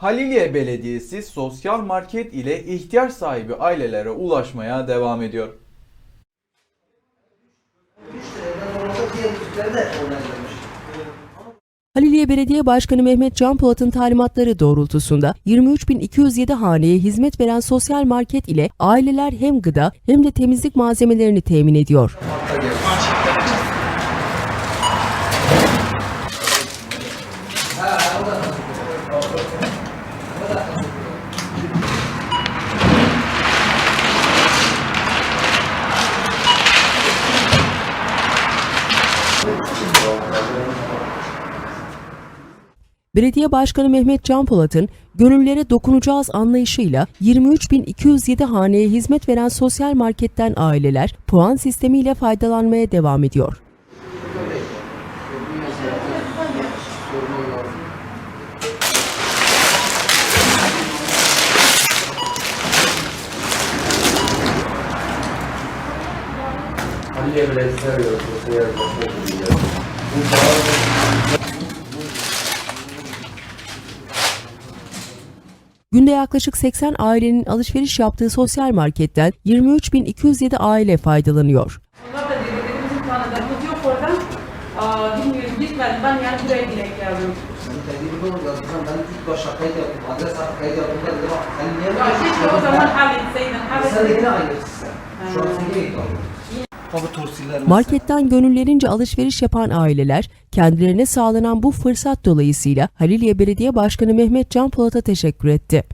Haliliye Belediyesi sosyal market ile ihtiyaç sahibi ailelere ulaşmaya devam ediyor. Haliliye Belediye Başkanı Mehmet Can Polat'ın talimatları doğrultusunda 23.207 haneye hizmet veren sosyal market ile aileler hem gıda hem de temizlik malzemelerini temin ediyor. Belediye Başkanı Mehmet Can Polat'ın gönüllere dokunacağız anlayışıyla 23.207 haneye hizmet veren sosyal marketten aileler puan sistemiyle faydalanmaya devam ediyor. Bu pahalı Günde yaklaşık 80 ailenin alışveriş yaptığı sosyal marketten 23.207 aile faydalanıyor. Onlar da dedi, dedi bizim tanıdığımız yok oradan. Aa, bilmiyorum gitmedim ben yani buraya direkt geldim. Senin tedbirini doğru yazdım. Ben ilk başta kayıt yaptım. Adres kayıt yaptım. Dedim, bak, sen niye Ya keşke o zaman halletseydin. Sen de yine aynısın sen. Şu an sen kalıyorsun. Marketten gönüllerince alışveriş yapan aileler kendilerine sağlanan bu fırsat dolayısıyla Halilye Belediye Başkanı Mehmet Can Polat'a teşekkür etti.